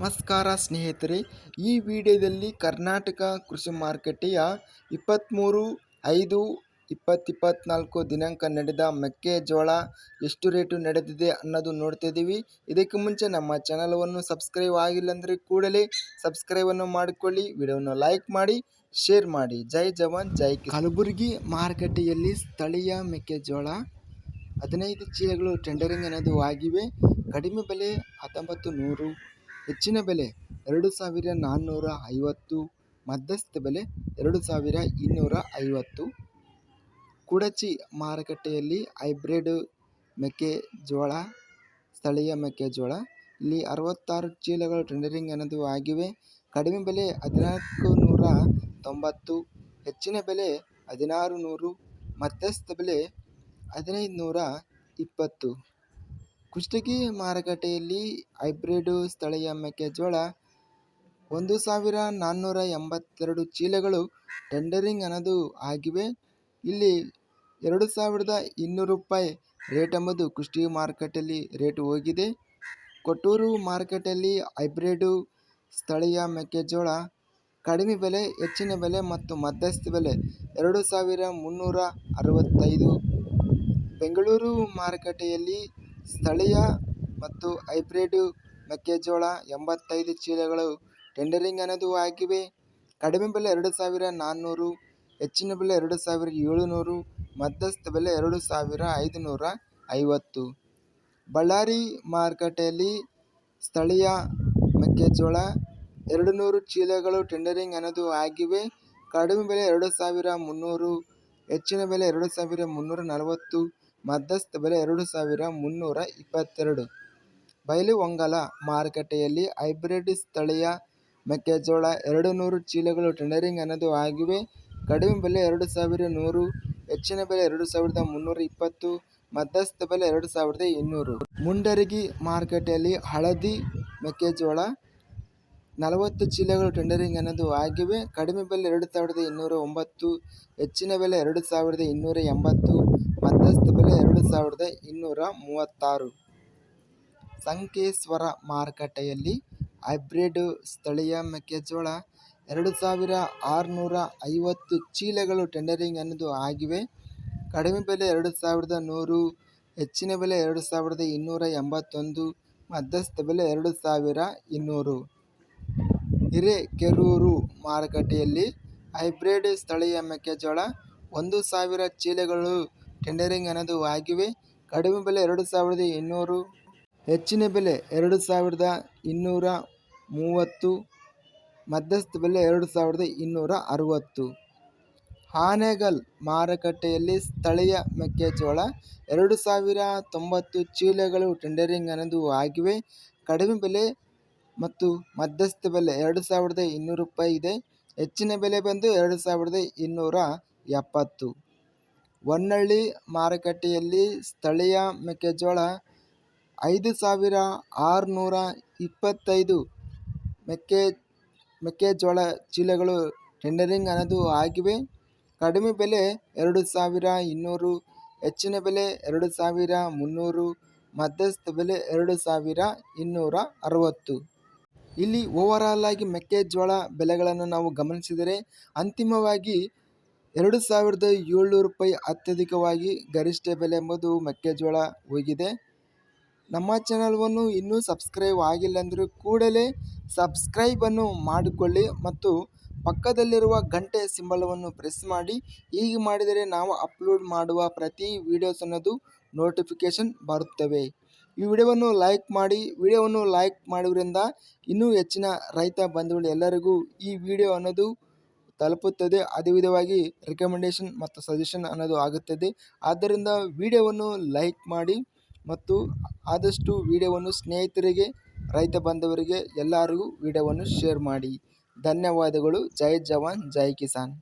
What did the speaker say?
ನಮಸ್ಕಾರ ಸ್ನೇಹಿತರೆ, ಈ ವಿಡಿಯೋದಲ್ಲಿ ಕರ್ನಾಟಕ ಕೃಷಿ ಮಾರುಕಟ್ಟೆಯ ಇಪ್ಪತ್ತ್ಮೂರು ಐದು ಇಪ್ಪತ್ತಿಪ್ಪತ್ನಾಲ್ಕು ದಿನಾಂಕ ನಡೆದ ಮೆಕ್ಕೆಜೋಳ ಎಷ್ಟು ರೇಟು ನಡೆದಿದೆ ಅನ್ನೋದು ನೋಡ್ತಾ ಇದ್ದೀವಿ. ಇದಕ್ಕೆ ಮುಂಚೆ ನಮ್ಮ ಚಾನಲನ್ನು ಸಬ್ಸ್ಕ್ರೈಬ್ ಆಗಿಲ್ಲ ಅಂದರೆ ಕೂಡಲೇ ಸಬ್ಸ್ಕ್ರೈಬನ್ನು ಮಾಡಿಕೊಳ್ಳಿ ವಿಡಿಯೋವನ್ನು ಲೈಕ್ ಮಾಡಿ ಶೇರ್ ಮಾಡಿ. ಜೈ ಜವಾನ್, ಜೈ. ಕಲಬುರಗಿ ಮಾರುಕಟ್ಟೆಯಲ್ಲಿ ಸ್ಥಳೀಯ ಮೆಕ್ಕೆಜೋಳ ಹದಿನೈದು ಚೀಲಗಳು ಟೆಂಡರಿಂಗ್ ಅನ್ನೋದು ಆಗಿವೆ. ಕಡಿಮೆ ಬೆಲೆ ಹತ್ತೊಂಬತ್ತು ನೂರು ಹೆಚ್ಚಿನ ಬೆಲೆ ಎರಡು ಸಾವಿರ ನಾನ್ನೂರ ಐವತ್ತು ಮಧ್ಯಸ್ಥ ಬೆಲೆ ಎರಡು ಸಾವಿರ ಇನ್ನೂರ ಐವತ್ತು ಕುಡಚಿ ಮಾರುಕಟ್ಟೆಯಲ್ಲಿ ಹೈಬ್ರಿಡ್ ಮೆಕ್ಕೆಜೋಳ, ಸ್ಥಳೀಯ ಮೆಕ್ಕೆಜೋಳ, ಇಲ್ಲಿ ಅರವತ್ತಾರು ಚೀಲಗಳು ಟೆಂಡರಿಂಗ್ ಅನ್ನೋದು ಆಗಿವೆ. ಕಡಿಮೆ ಬೆಲೆ ಹದಿನಾಲ್ಕು ನೂರ ತೊಂಬತ್ತು ಹೆಚ್ಚಿನ ಬೆಲೆ ಹದಿನಾರು ನೂರು ಮಧ್ಯಸ್ಥ ಬೆಲೆ ಹದಿನೈದು ನೂರ ಇಪ್ಪತ್ತು ಕುಷ್ಟಗಿ ಮಾರುಕಟ್ಟೆಯಲ್ಲಿ ಹೈಬ್ರಿಡ್ ಸ್ಥಳೀಯ ಮೆಕ್ಕೆಜೋಳ ಒಂದು ಸಾವಿರ ನಾನ್ನೂರ ಎಂಬತ್ತೆರಡು ಚೀಲಗಳು ಟೆಂಡರಿಂಗ್ ಅನ್ನೋದು ಆಗಿವೆ. ಇಲ್ಲಿ ಎರಡು ಸಾವಿರದ ಇನ್ನೂರು ರೂಪಾಯಿ ರೇಟ್ ಎಂಬುದು ಕುಷ್ಟಗಿ ಮಾರುಕಟ್ಟೆಯಲ್ಲಿ ರೇಟ್ ಹೋಗಿದೆ. ಕೊಟ್ಟೂರು ಮಾರುಕಟ್ಟೆಯಲ್ಲಿ ಹೈಬ್ರಿಡು ಸ್ಥಳೀಯ ಮೆಕ್ಕೆಜೋಳ ಕಡಿಮೆ ಬೆಲೆ, ಹೆಚ್ಚಿನ ಬೆಲೆ ಮತ್ತು ಮಧ್ಯಸ್ಥ ಬೆಲೆ ಎರಡು ಸಾವಿರ ಮುನ್ನೂರ ಅರವತ್ತೈದು. ಬೆಂಗಳೂರು ಮಾರುಕಟ್ಟೆಯಲ್ಲಿ ಸ್ಥಳೀಯ ಮತ್ತು ಹೈಬ್ರಿಡ್ ಮೆಕ್ಕೆಜೋಳ ಎಂಬತ್ತೈದು ಚೀಲಗಳು ಟೆಂಡರಿಂಗ್ ಅನ್ನೋದು ಆಗಿವೆ. ಕಡಿಮೆ ಬೆಲೆ ಎರಡು ಸಾವಿರ ನಾನ್ನೂರು, ಹೆಚ್ಚಿನ ಬೆಲೆ ಎರಡು ಸಾವಿರ ಏಳುನೂರು, ಮಧ್ಯಸ್ಥ ಬೆಲೆ ಎರಡು ಸಾವಿರ ಐದುನೂರ ಐವತ್ತು. ಬಳ್ಳಾರಿ ಮಾರುಕಟ್ಟೆಯಲ್ಲಿ ಸ್ಥಳೀಯ ಮೆಕ್ಕೆಜೋಳ ಎರಡು ನೂರು ಚೀಲಗಳು ಟೆಂಡರಿಂಗ್ ಅನ್ನೋದು ಆಗಿವೆ. ಕಡಿಮೆ ಬೆಲೆ ಎರಡು ಸಾವಿರ ಮುನ್ನೂರು, ಹೆಚ್ಚಿನ ಬೆಲೆ ಎರಡು ಸಾವಿರ ಮುನ್ನೂರ ನಲವತ್ತು ಮಧ್ಯಸ್ಥ ಬೆಲೆ ಎರಡು ಸಾವಿರ ಮುನ್ನೂರ ಇಪ್ಪತ್ತೆರಡು. ಬೈಲಹೊಂಗಲ ಮಾರುಕಟ್ಟೆಯಲ್ಲಿ ಹೈಬ್ರಿಡ್ ಸ್ಥಳೀಯ ಮೆಕ್ಕೆಜೋಳ ಎರಡು ನೂರು ಚೀಲಗಳು ಟೆಂಡರಿಂಗ್ ಅನ್ನೋದು ಆಗಿವೆ. ಕಡಿಮೆ ಬೆಲೆ ಎರಡು ಸಾವಿರ ನೂರು, ಹೆಚ್ಚಿನ ಬೆಲೆ ಎರಡು ಸಾವಿರದ ಮುನ್ನೂರ ಇಪ್ಪತ್ತು, ಮಧ್ಯಸ್ಥ ಬೆಲೆ ಎರಡು ಸಾವಿರದ ಇನ್ನೂರು. ಮುಂಡರಗಿ ಮಾರುಕಟ್ಟೆಯಲ್ಲಿ ಹಳದಿ ಮೆಕ್ಕೆಜೋಳ ನಲವತ್ತು ಚೀಲಗಳು ಟೆಂಡರಿಂಗ್ ಅನ್ನೋದು ಆಗಿವೆ. ಕಡಿಮೆ ಬೆಲೆ ಎರಡು ಸಾವಿರದ ಇನ್ನೂರ ಒಂಬತ್ತು, ಹೆಚ್ಚಿನ ಬೆಲೆ ಎರಡು ಸಾವಿರದ ಇನ್ನೂರ ಎಂಬತ್ತು, ಮಧ್ಯಸ್ಥ ಸಾವಿರದ ಇನ್ನೂರ ಮೂವತ್ತಾರು. ಸಂಕೇಶ್ವರ ಮಾರುಕಟ್ಟೆಯಲ್ಲಿ ಹೈಬ್ರಿಡ್ ಸ್ಥಳೀಯ ಮೆಕ್ಕೆಜೋಳ ಎರಡು ಸಾವಿರ ಆರುನೂರ ಐವತ್ತು ಚೀಲಗಳು ಟೆಂಡರಿಂಗ್ ಅನ್ನೋದು ಆಗಿವೆ. ಕಡಿಮೆ ಬೆಲೆ ಎರಡು ಸಾವಿರದ ನೂರು, ಹೆಚ್ಚಿನ ಬೆಲೆ ಎರಡು ಸಾವಿರದ ಇನ್ನೂರ ಎಂಬತ್ತೊಂದು ಮಧ್ಯಸ್ಥ ಬೆಲೆ ಎರಡು ಸಾವಿರ ಇನ್ನೂರು. ಹಿರೇಕೆರೂರು ಮಾರುಕಟ್ಟೆಯಲ್ಲಿ ಹೈಬ್ರಿಡ್ ಸ್ಥಳೀಯ ಮೆಕ್ಕೆಜೋಳ ಒಂದು ಸಾವಿರ ಚೀಲಗಳು ಟೆಂಡರಿಂಗ್ ಅನ್ನೋದು ಆಗಿವೆ ಕಡಿಮೆ ಬೆಲೆ ಎರಡು ಸಾವಿರದ ಇನ್ನೂರು, ಹೆಚ್ಚಿನ ಬೆಲೆ ಎರಡು ಸಾವಿರದ ಇನ್ನೂರ ಮೂವತ್ತು, ಮಧ್ಯಸ್ಥ ಬೆಲೆ ಎರಡು ಸಾವಿರದ ಇನ್ನೂರ ಅರುವತ್ತು. ಹಾನೆಗಲ್ ಮಾರುಕಟ್ಟೆಯಲ್ಲಿ ಸ್ಥಳೀಯ ಮೆಕ್ಕೆಜೋಳ ಎರಡು ಸಾವಿರ ತೊಂಬತ್ತು ಚೀಲಗಳು ಟೆಂಡರಿಂಗ್ ಅನ್ನೋದು ಆಗಿವೆ ಕಡಿಮೆ ಬೆಲೆ ಮತ್ತು ಮಧ್ಯಸ್ಥ ಬೆಲೆ ಎರಡು ಸಾವಿರದ ಇನ್ನೂರು ರೂಪಾಯಿ ಇದೆ. ಹೆಚ್ಚಿನ ಬೆಲೆ ಬಂದು ಎರಡು ಸಾವಿರದ ಇನ್ನೂರ ಎಪ್ಪತ್ತು. ಹೊನ್ನಳ್ಳಿ ಮಾರುಕಟ್ಟೆಯಲ್ಲಿ ಸ್ಥಳೀಯ ಮೆಕ್ಕೆಜೋಳ ಐದು ಸಾವಿರ ಆರುನೂರ ಇಪ್ಪತ್ತೈದು ಮೆಕ್ಕೆ, ಮೆಕ್ಕೆಜೋಳ ಚೀಲಗಳು ಟೆಂಡರಿಂಗ್ ಅನ್ನೋದು ಆಗಿವೆ. ಕಡಿಮೆ ಬೆಲೆ ಎರಡು ಸಾವಿರ ಇನ್ನೂರು, ಹೆಚ್ಚಿನ ಬೆಲೆ ಎರಡು ಸಾವಿರ ಮುನ್ನೂರು, ಮಧ್ಯಸ್ಥ ಬೆಲೆ ಎರಡು ಸಾವಿರ ಇನ್ನೂರ ಅರವತ್ತು. ಇಲ್ಲಿ ಓವರಾಲ್ ಆಗಿ ಮೆಕ್ಕೆಜೋಳ ಬೆಲೆಗಳನ್ನು ನಾವು ಗಮನಿಸಿದರೆ ಅಂತಿಮವಾಗಿ ಎರಡು ಸಾವಿರದ ಏಳ್ನೂರು ರೂಪಾಯಿ ಅತ್ಯಧಿಕವಾಗಿ ಗರಿಷ್ಠ ಬೆಲೆ ಎಂಬುದು ಮೆಕ್ಕೆಜೋಳ ಹೋಗಿದೆ. ನಮ್ಮ ಚಾನಲ್ವನ್ನು ಇನ್ನೂ ಸಬ್ಸ್ಕ್ರೈಬ್ ಆಗಿಲ್ಲ ಅಂದರೆ ಕೂಡಲೇ ಸಬ್ಸ್ಕ್ರೈಬನ್ನು ಮಾಡಿಕೊಳ್ಳಿ ಮತ್ತು ಪಕ್ಕದಲ್ಲಿರುವ ಗಂಟೆ ಸಿಂಬಲವನ್ನು ಪ್ರೆಸ್ ಮಾಡಿ. ಹೀಗೆ ಮಾಡಿದರೆ ನಾವು ಅಪ್ಲೋಡ್ ಮಾಡುವ ಪ್ರತಿ ವೀಡಿಯೋಸ್ ಅನ್ನೋದು ನೋಟಿಫಿಕೇಷನ್ ಬರುತ್ತವೆ. ಈ ವಿಡಿಯೋವನ್ನು ಲೈಕ್ ಮಾಡಿ, ವಿಡಿಯೋವನ್ನು ಲೈಕ್ ಮಾಡುವುದರಿಂದ ಇನ್ನೂ ಹೆಚ್ಚಿನ ರೈತ ಬಂಧುಗಳು ಎಲ್ಲರಿಗೂ ಈ ವಿಡಿಯೋ ಅನ್ನೋದು ತಲುಪುತ್ತದೆ. ಅದೇ ವಿಧವಾಗಿ ರೆಕಮೆಂಡೇಶನ್ ಮತ್ತು ಸಜೆಷನ್ ಅನ್ನೋದು ಆಗುತ್ತದೆ. ಆದ್ದರಿಂದ ವಿಡಿಯೋವನ್ನು ಲೈಕ್ ಮಾಡಿ ಮತ್ತು ಆದಷ್ಟು ವಿಡಿಯೋವನ್ನು ಸ್ನೇಹಿತರಿಗೆ, ರೈತ ಬಾಂಧವರಿಗೆ ಎಲ್ಲರಿಗೂ ವಿಡಿಯೋವನ್ನು ಶೇರ್ ಮಾಡಿ. ಧನ್ಯವಾದಗಳು. ಜೈ ಜವಾನ್, ಜೈ ಕಿಸಾನ್.